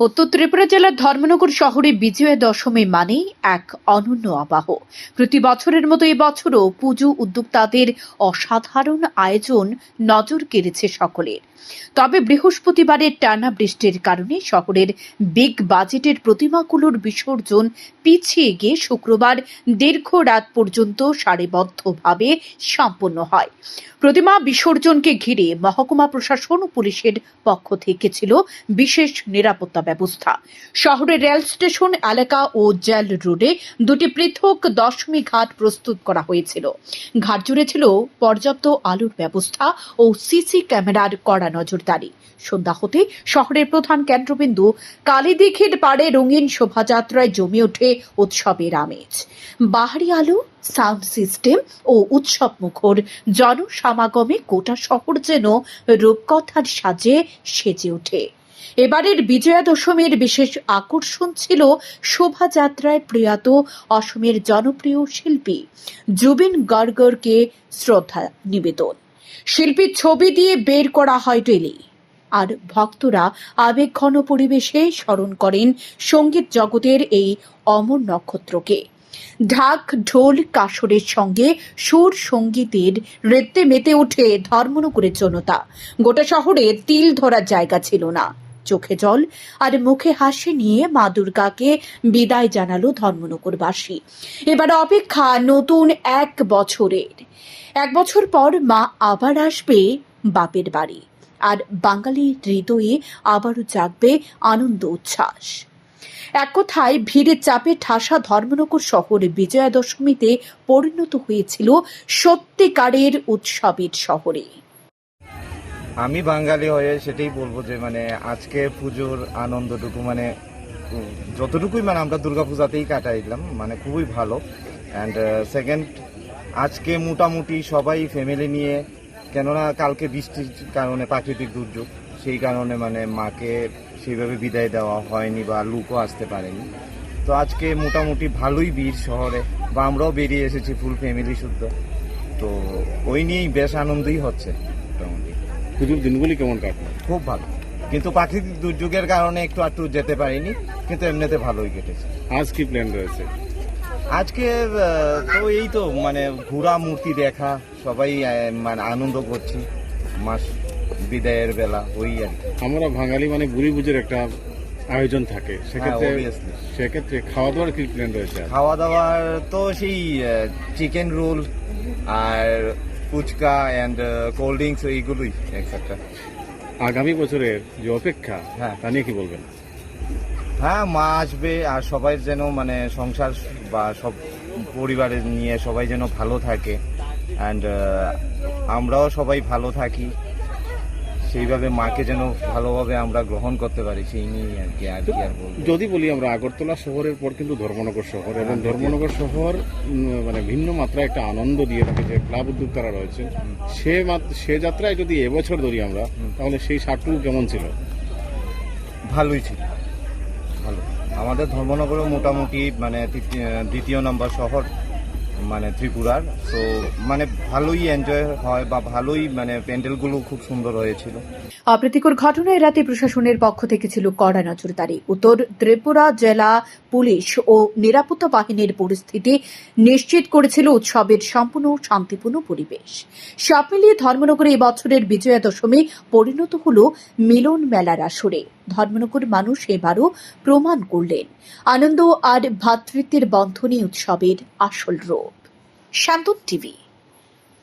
উত্তর ত্রিপুরা জেলার ধর্মনগর শহরে বিজয়া দশমী মানে এক অনন্য আবাহ। প্রতি বছরের মতো এবছরও পুজো উদ্যোক্তাদের অসাধারণ আয়োজন নজর কেড়েছে সকলের। তবে বৃহস্পতিবারের টানা বৃষ্টির কারণে শহরের বিগ বাজেটের প্রতিমাগুলোর বিসর্জন পিছিয়ে গিয়ে শুক্রবার দীর্ঘ রাত পর্যন্ত সারিবদ্ধভাবে সম্পন্ন হয়। প্রতিমা বিসর্জনকে ঘিরে মহকুমা প্রশাসন ও পুলিশের পক্ষ থেকে ছিল বিশেষ নিরাপত্তা ব্যবস্থা। শহরের রেল স্টেশন, এলাকা ও জেল রোডে দুটি পৃথক দশমী ঘাট প্রস্তুত করা হয়েছিল। ঘাট জুড়ে ছিল পর্যাপ্ত আলোর ব্যবস্থা ও সিসি ক্যামেরার কড়া নজরদারি। সন্ধ্যা হতে শহরের প্রধান কেন্দ্রবিন্দু কালীদিঘির পাড়ে রঙিন শোভাযাত্রায় জমে ওঠে উৎসবের আমেজ। বাহারি আলো, সাউন্ড সিস্টেম ও উৎসব মুখর জনসমাগমে গোটা শহর যেন রূপকথার সাজে সেজে ওঠে। এবারের বিজয়া দশমীর বিশেষ আকর্ষণ ছিল শোভাযাত্রায় প্রয়াত অসমের জনপ্রিয় শিল্পী জুবিন গার্গরকে শ্রদ্ধা নিবেদন। শিল্পীর ছবি দিয়ে বের করা হয় রেলি আর ভক্তরা আবেগঘন পরিবেশে স্মরণ করেন সংগীত জগতের এই অমর নক্ষত্রকে। ঢাক, ঢোল, কাসরের সঙ্গে সুর সঙ্গীতের নৃত্যে মেতে ওঠে ধর্মনগরের জনতা। গোটা শহরে তিল ধরার জায়গা ছিল না। চোখে জল আর মুখে হাসি নিয়ে মা দুর্গাকে বিদায় জানালো ধর্মনগরবাসী। এবার অপেক্ষা নতুন এক বছরের। এক বছর পর মা আবার আসবে বাপের বাড়ি আর বাঙালির হৃদয়ে আবারও জাগবে আনন্দ উচ্ছ্বাস। এক কথায় ভিড়ের চাপে ঠাসা ধর্মনগর শহর বিজয়া দশমীতে পরিণত হয়েছিল সত্যিকারের উৎসবের শহরে। আমি বাঙালি হয়ে সেটাই বলব যে মানে আজকে পুজোর আনন্দটুকু মানে যতটুকুই মানে আমরা দুর্গাপূজাতেই কাটাই দিলাম মানে খুবই ভালো। অ্যান্ড সেকেন্ড আজকে মোটামুটি সবাই ফ্যামিলি নিয়ে, কেননা কালকে বৃষ্টির কারণে প্রাকৃতিক দুর্যোগ, সেই কারণে মানে মাকে সেইভাবে বিদায় দেওয়া হয়নি বা লুকও আসতে পারেনি। তো আজকে মোটামুটি ভালোই বীর শহরে, বা আমরাও বেরিয়ে এসেছি ফুল ফ্যামিলি শুদ্ধ। তো ওই নিয়েই বেশ আনন্দই হচ্ছে। পুজোর দিনগুলি কেমন কাটলো? খুব ভালো। কিন্তু প্রাকৃতিক দুর্যোগের কারণে একটু একটু যেতে পারিনি কিন্তু এমনিতে ভালোই কেটেছে। আজ কি প্ল্যান রয়েছে? আজকে তো এই তো মানে ঘোরা মূর্তি দেখা সবাই মানে আনন্দ করছি। মাস বিদায়ের বেলা ওই আর আমরা বাঙালি মানে বুড়ি পুজোর একটা আয়োজন থাকে। সেক্ষেত্রে হ্যাঁ, সেক্ষেত্রে খাওয়া দাওয়ার কি প্ল্যান রয়েছে খাওয়া দাওয়ার তো সেই চিকেন রোল আর ফুচকা অ্যান্ড কোল্ড ড্রিঙ্কস এইগুলোই এক্সেট্রা আগামী বছরের যে অপেক্ষা হ্যাঁ। তা নিয়ে কি বলবেন? হ্যাঁ মা আসবে আর সবাই যেন মানে সংসার বা সব পরিবারের নিয়ে সবাই যেন ভালো থাকে। অ্যান্ড আমরাও সবাই ভালো থাকি। সেইভাবে মাকে যেন ভালোভাবে আমরা গ্রহণ করতে পারি সেই নিয়ে আর কি আর কি আর বলব। যদি বলি আমরা আগরতলা শহরের পর কিন্তু ধর্মনগর শহর এবং হ্যাঁ, ধর্মনগর শহর মানে ভিন্ন মাত্রায় একটা আনন্দ দিয়ে থাকে যে ক্লাব উদ্যোক্তারা রয়েছে সে সে যাত্রায় যদি এবছর ধরি আমরা তাহলে সেই সারটুকু কেমন ছিল? ভালোই ছিল। ভালো। আমাদের ধর্মনগরও মোটামুটি মানে দ্বিতীয় নম্বর শহর। মানে ত্রিপুরার। তো মানে ভালোই এনজয় হয় বা ভালোই মানে প্যান্ডেলগুলো খুব সুন্দর হয়েছিল। অপ্রীতিকর ঘটনায় রাতে প্রশাসনের পক্ষ থেকে ছিল কড়া নজরদারি। উত্তর ত্রিপুরা জেলা, পুলিশ ও নিরাপত্তা বাহিনীর পরিস্থিতি নিশ্চিত করেছিল উৎসবের সম্পূর্ণ শান্তিপূর্ণ পরিবেশ। সব মিলিয়ে ধর্মনগরে এবছরের বিজয়া দশমী পরিণত হল মিলন মেলার আসরে। ধর্মনগর মানুষ এবারও প্রমাণ করলেন। আনন্দ আর ভ্রাতৃত্বের বন্ধনী উৎসবের আসল রূপ। শান্তন টিভি।